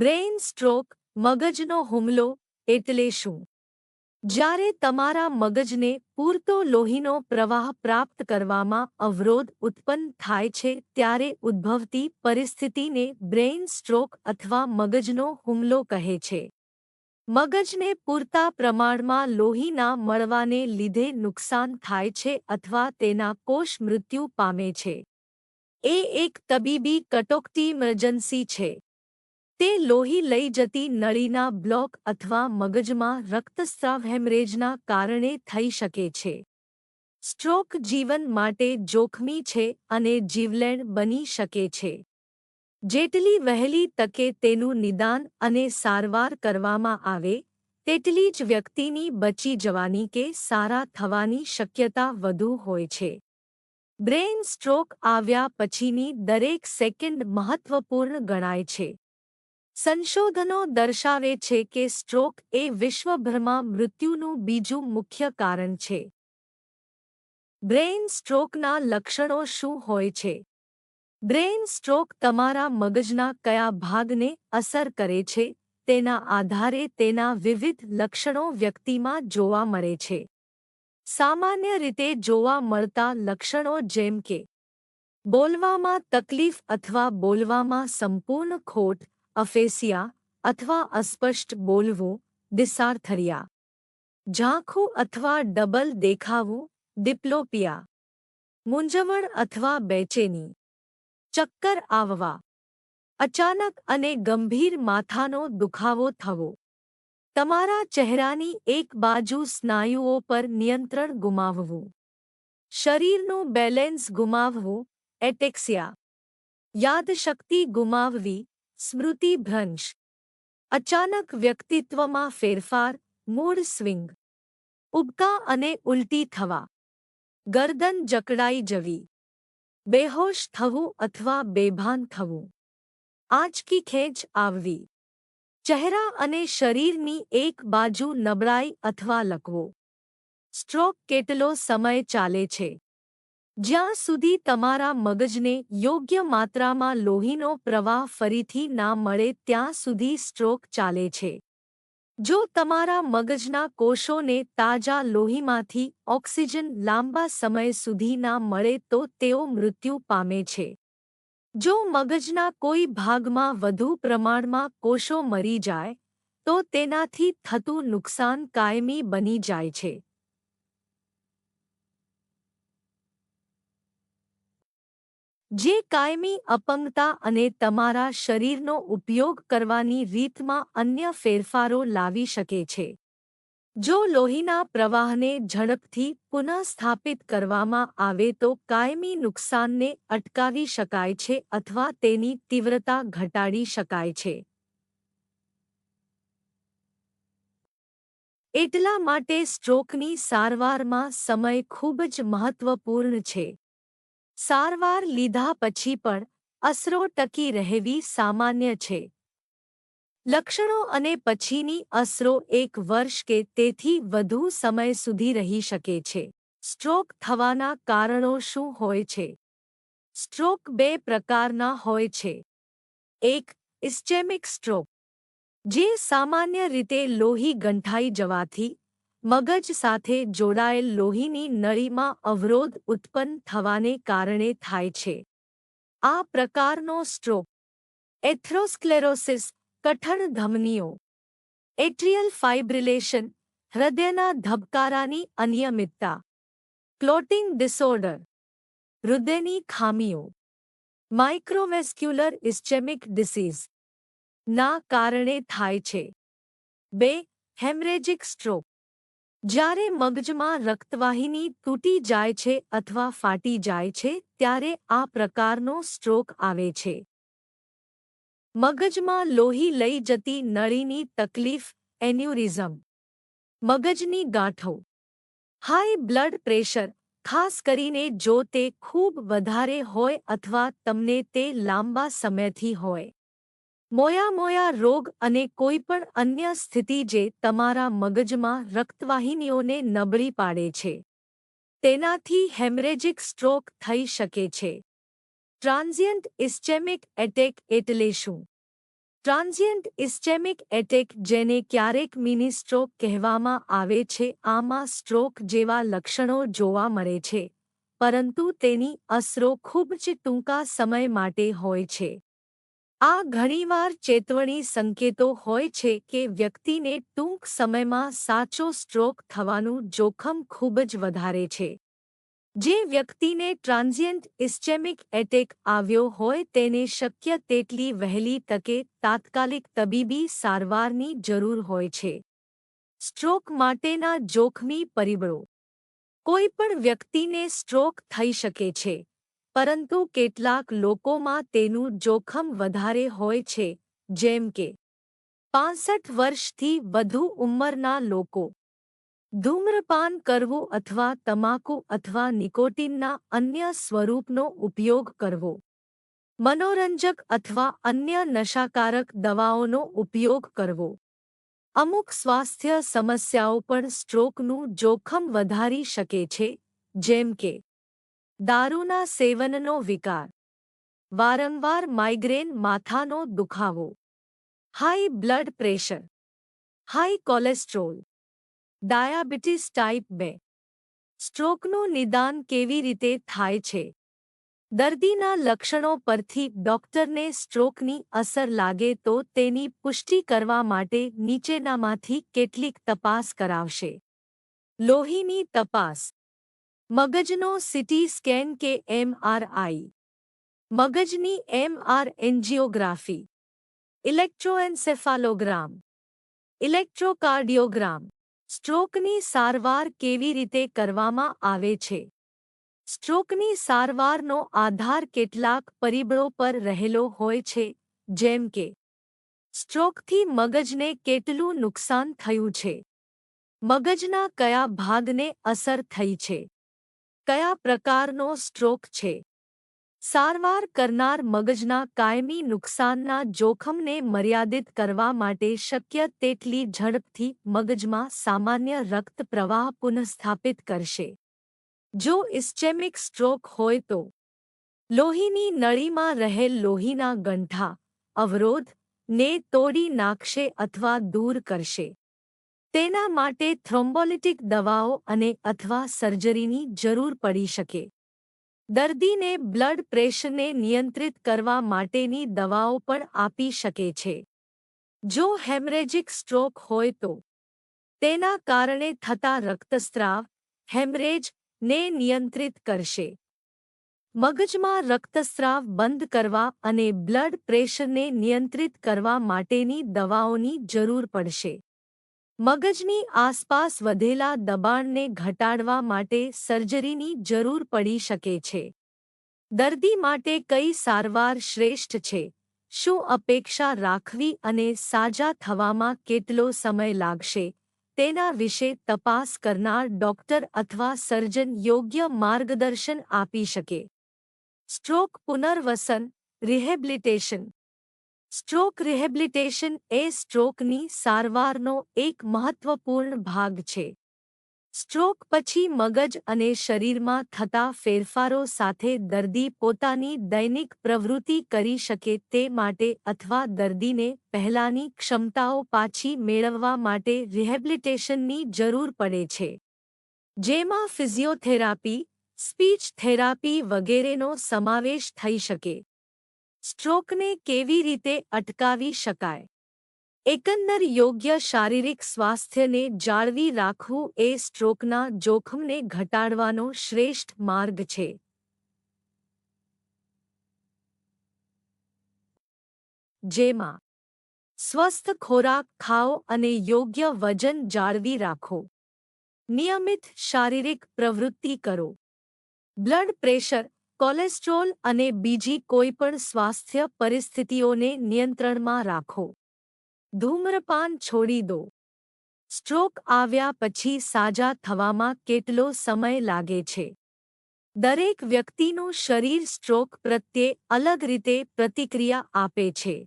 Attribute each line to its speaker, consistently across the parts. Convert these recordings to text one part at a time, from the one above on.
Speaker 1: Brain stroke મગજનો હુમલો એટલે શું? જ્યારે તમારા મગજને પૂરતો લોહીનો પ્રવાહ પ્રાપ્ત કરવામાં અવરોધ ઉત્પન્ન થાય છે, ત્યારે ઉદ્ભવતી પરિસ્થિતિને બ્રેઇન સ્ટ્રોક અથવા મગજનો હુમલો કહે છે. મગજને પૂરતા પ્રમાણમાં લોહીના મળવાને લીધે નુકસાન થાય છે અથવા તેના કોષ મૃત્યુ પામે છે. એ એક તબીબી કટોકટી ઇમરજન્સી છે. તે લોહી લઈ જતી નળીના બ્લોક અથવા મગજમાં રક્તસ્રાવ હેમરેજના કારણે થઈ શકે છે. સ્ટ્રોક જીવન માટે જોખમી છે અને જીવલેણ બની શકે છે. જેટલી વહેલી તકે તેનું નિદાન અને સારવાર કરવામાં આવે, તેટલી જ વ્યક્તિની બચી જવાની કે સારા થવાની શક્યતા વધુ હોય છે. બ્રેઇન સ્ટ્રોક આવ્યા પછીની દરેક સેકન્ડ મહત્વપૂર્ણ ગણાય છે. સંશોધનો દર્શાવે છે કે સ્ટ્રોક એ વિશ્વભરમાં મૃત્યુનું બીજું મુખ્ય કારણ છે. બ્રેઇન સ્ટ્રોકના લક્ષણો શું હોય છે? બ્રેઇન સ્ટ્રોક તમારા મગજના કયા ભાગને અસર કરે છે? તેના આધારે તેના વિવિધ લક્ષણો વ્યક્તિમાં જોવા મળે છે. સામાન્ય રીતે જોવા મળતા લક્ષણો જેમ કે બોલવામાં તકલીફ અથવા બોલવામાં સંપૂર્ણ ખોટ અફેસિયા અથવા અસ્પષ્ટ બોલવું ડિસાર્થરિયા ઝાંખું અથવા ડબલ દેખાવું, ડિપ્લોપિયા. મૂંઝવણ અથવા બેચેની. ચક્કર આવવા. અચાનક અને ગંભીર માથાનો દુખાવો થવો. તમારા ચહેરાની એક બાજુ સ્નાયુઓ પર નિયંત્રણ ગુમાવવું. શરીરનું બેલેન્સ ગુમાવવું, એટેક્સિયા. યાદશક્તિ ગુમાવવી સ્મૃતિભ્રંશ અચાનક વ્યક્તિત્વમાં ફેરફાર, મૂળ સ્વિંગ. ઉબકા અને ઉલટી થવા. ગરદન જકડાઈ જવી. બેહોશ થવું અથવા બેભાન થવું. આંચકી ખેંચ આવવી. ચહેરા અને શરીરની એક બાજુ નબળાઈ અથવા લકવો. સ્ટ્રોક કેટલો સમય ચાલે છે? જ્યાં સુધી તમારા મગજને યોગ્ય માત્રામાં લોહીનો પ્રવાહ ફરીથી ના મળે ત્યાં સુધી સ્ટ્રોક ચાલે છે. જો તમારા મગજના કોષોને તાજા લોહીમાંથી ઓક્સિજન લાંબા સમય સુધી ના મળે તો તેઓ મૃત્યુ પામે છે. જો મગજના કોઈ ભાગમાં વધુ પ્રમાણમાં કોષો મરી જાય, તો તેનાથી થતું નુકસાન કાયમી બની જાય છે. જે કાયમી અપંગતા અને તમારા શરીરનો ઉપયોગ કરવાની રીતમાં અન્ય ફેરફારો લાવી શકે છે. જો લોહીના પ્રવાહને ઝડપથી પુનઃસ્થાપિત કરવામાં આવે તો કાયમી નુકસાનને અટકાવી શકાય છે અથવા તેની તીવ્રતા ઘટાડી શકાય છે. એટલા માટે સ્ટ્રોકની સારવારમાં સમય ખૂબ જ મહત્વપૂર્ણ છે. સારવાર લીધા પછી પણ અસરો ટકી રહેવી સામાન્ય છે. લક્ષણો અને પછીની અસરો એક વર્ષ કે તેથી વધુ સમય સુધી રહી શકે છે. સ્ટ્રોક થવાના કારણો શું હોય છે? સ્ટ્રોક બે પ્રકારના હોય છે. એક, ઇસ્ચેમિક સ્ટ્રોક, જે સામાન્ય રીતે લોહી ગંઠાઈ જવાથી મગજ સાથે જોડાયેલ લોહીની નળીમાં અવરોધ ઉત્પન્ન થવાને કારણે થાય છે. આ પ્રકારનો સ્ટ્રોક, એથ્રોસ્ક્લેરોસિસ, કઠણ ધમનીઓ, એટ્રિયલ ફાઇબ્રિલેશન, હૃદયના ધબકારાની અનિયમિતતા, ક્લોટિંગ ડિસઓર્ડર, હૃદયની ખામીઓ, માઇક્રોવેસ્ક્યુલર ઇસ્ચેમિક ડિસીઝ ના કારણે થાય છે. બે, હેમરેજિક સ્ટ્રોક જ્યારે મગજમાં રક્તવાહિની તૂટી જાય છે અથવા ફાટી જાય છે, ત્યારે આ પ્રકારનો સ્ટ્રોક આવે છે. મગજમાં લોહી લઈ જતી નળીની તકલીફ, એન્યુરિઝમ. મગજની ગાંઠો. હાઈ બ્લડ પ્રેશર, ખાસ કરીને જો તે ખૂબ વધારે હોય અથવા તમને તે લાંબા સમયથી હોય. મોયામોયા રોગ અને કોઈપણ અન્ય સ્થિતિ જે તમારા મગજમાં રક્તવાહિનીઓને નબળી પાડે છે. તેનાથી હેમરેજિક સ્ટ્રોક થઈ શકે છે. ટ્રાન્ઝિયન્ટ ઇસ્ચેમિક એટેક એટલે શું? ટ્રાન્ઝિયન્ટ ઇસ્ચેમિક એટેક જેને ક્યારેક મિની સ્ટ્રોક કહેવામાં આવે છે, આમાં સ્ટ્રોક જેવા લક્ષણો જોવા મળે છે, પરંતુ તેની અસરો ખૂબ જ ટૂંકા સમય માટે હોય છે. આ ઘણીવાર ચેતવણી સંકેતો હોય છે કે વ્યક્તિને ટૂંક સમયમાં સાચો સ્ટ્રોક થવાનું જોખમ ખૂબ જ વધારે છે. જે વ્યક્તિને ટ્રાન્ઝિયન્ટ ઇસ્ચેમિક એટેક આવ્યો હોય તેને શક્ય તેટલી વહેલી તકે તાત્કાલિક તબીબી સારવારની જરૂર હોય છે. સ્ટ્રોક માટેના જોખમી પરિબળો. કોઈપણ વ્યક્તિને સ્ટ્રોક થઈ શકે છે. પરંતુ કેટલાક લોકોમાં તેનું જોખમ વધારે હોય છે, જેમ કે પાંસઠ વર્ષથી વધુ ઉંમરના લોકો. ધૂમ્રપાન કરવું અથવા તમાકુ અથવા નિકોટિનના અન્ય સ્વરૂપનો ઉપયોગ કરવો. મનોરંજક અથવા અન્ય નશાકારક દવાઓનો ઉપયોગ કરવો. અમુક સ્વાસ્થ્ય સમસ્યાઓ પણ સ્ટ્રોકનું જોખમ વધારી શકે છે, જેમ કે દારૂના સેવનનો વિકાર. વારંવાર માઇગ્રેન માથાનો દુખાવો. High blood pressure. High cholesterol. Diabetes type બે. સ્ટ્રોકનું નિદાન કેવી રીતે થાય છે? દર્દીના લક્ષણો પરથી ડોક્ટરને સ્ટ્રોકની અસર લાગે તો તેની પુષ્ટિ કરવા માટે નીચેનામાંથી કેટલીક તપાસ કરાવશે. લોહીની તપાસ. મગજનો સિટી સ્કેન કે એમઆરઆઈ મગજની એમઆર એન્જિયોગ્રાફી. ઇલેક્ટ્રોએન્સેફાલોગ્રામ. ઇલેક્ટ્રોકાર્ડિયોગ્રામ. સ્ટ્રોકની સારવાર કેવી રીતે કરવામાં આવે છે? સ્ટ્રોકની સારવારનો આધાર કેટલાક પરિબળો પર રહેલો હોય છે, જેમ કે સ્ટ્રોકથી મગજને કેટલું નુકસાન થયું છે? મગજના કયા ભાગને અસર થઈ છે? કયા પ્રકારનો સ્ટ્રોક છે? સારવાર કરનાર મગજના કાયમી નુકસાનના જોખમને મર્યાદિત કરવા માટે શક્ય તેટલી ઝડપથી મગજમાં સામાન્ય રક્ત પ્રવાહ પુનઃસ્થાપિત કરશે. જો ઇસ્ચેમિક સ્ટ્રોક હોય તો, લોહીની નળીમાં રહેલ લોહીના ગંઠા, અવરોધ, ને તોડી નાખશે અથવા દૂર કરશે. તેના માટે થ્રોમ્બોલિટિક દવાઓ અને અથવા સર્જરીની જરૂર પડી શકે. દર્દીને બ્લડ પ્રેશરને નિયંત્રિત કરવા માટેની દવાઓ પણ આપી શકે છે. જો હેમરેજિક સ્ટ્રોક હોય તો. તેના કારણે થતા રક્તસ્રાવ હેમરેજ ને નિયંત્રિત કરશે. મગજમાં રક્તસ્રાવ બંધ કરવા અને બ્લડ પ્રેશરને નિયંત્રિત કરવા માટેની દવાઓની જરૂર પડશે. મગજની આસપાસ વધેલા દબાણને ઘટાડવા માટે સર્જરીની જરૂર પડી શકે છે. દર્દી માટે કઈ સારવાર શ્રેષ્ઠ છે? શું અપેક્ષા રાખવી અને સાજા થવામાં કેટલો સમય લાગશે? તેના વિશે તપાસ કરનાર ડોક્ટર અથવા સર્જન યોગ્ય માર્ગદર્શન આપી શકે. સ્ટ્રોક પુનર્વસન, રિહેબિલિટેશન સ્ટ્રોક રિહેબિલિટેશન એ સ્ટ્રોકની સારવારનો એક મહત્વપૂર્ણ ભાગ છે. સ્ટ્રોક પછી મગજ અને શરીરમાં થતા ફેરફારો સાથે દર્દી પોતાની દૈનિક પ્રવૃત્તિ કરી શકે તે માટે અથવા દર્દીને પહેલાની ક્ષમતાઓ પાછી મેળવવા માટે રિહેબિલિટેશનની જરૂર પડે છે. જેમાં ફિઝિયોથેરાપી, સ્પીચ થેરાપી વગેરેનો સમાવેશ થઈ શકે. સ્ટ્રોકને કેવી રીતે અટકાવી શકાય? એકંદર યોગ્ય શારીરિક સ્વાસ્થ્યને જાળવી રાખવું એ સ્ટ્રોકના જોખમને ઘટાડવાનો શ્રેષ્ઠ માર્ગ છે. જેમાં સ્વસ્થ ખોરાક ખાઓ અને યોગ્ય વજન જાળવી રાખો. નિયમિત શારીરિક પ્રવૃત્તિ કરો. બ્લડ પ્રેશર કોલેસ્ટ્રોલ અને બીજી કોઈપણ સ્વાસ્થ્ય પરિસ્થિતિઓને નિયંત્રણમાં રાખો. ધૂમ્રપાન છોડી દો. સ્ટ્રોક આવ્યા પછી સાજા થવામાં કેટલો સમય લાગે છે? દરેક વ્યક્તિનું શરીર સ્ટ્રોક પ્રત્યે અલગ રીતે પ્રતિક્રિયા આપે છે.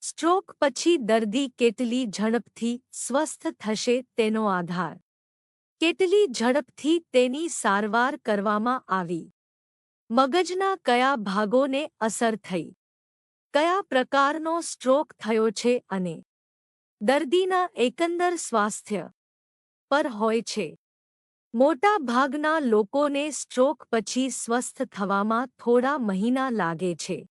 Speaker 1: સ્ટ્રોક પછી દર્દી કેટલી ઝડપથી સ્વસ્થ થશે તેનો આધાર. કેટલી ઝડપથી તેની સારવાર કરવામાં આવી. મગજના કયા ભાગોને અસર થઈ? કયા પ્રકારનો સ્ટ્રોક થયો છે અને દર્દીના એકંદર સ્વાસ્થ્ય પર હોય છે? મોટા ભાગના લોકોને સ્ટ્રોક પછી સ્વસ્થ થવામાં થોડા મહિના લાગે છે.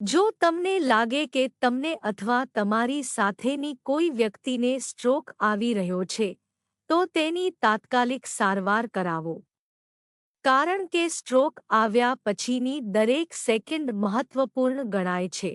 Speaker 1: જો તમને લાગે કે તમને અથવા તમારી સાથેની કોઈ વ્યક્તિને સ્ટ્રોક આવી રહ્યો છે, તો તેની તાત્કાલિક સારવાર કરાવો. કારણ કે સ્ટ્રોક આવ્યા પછીની દરેક સેકન્ડ મહત્વપૂર્ણ ગણાય છે.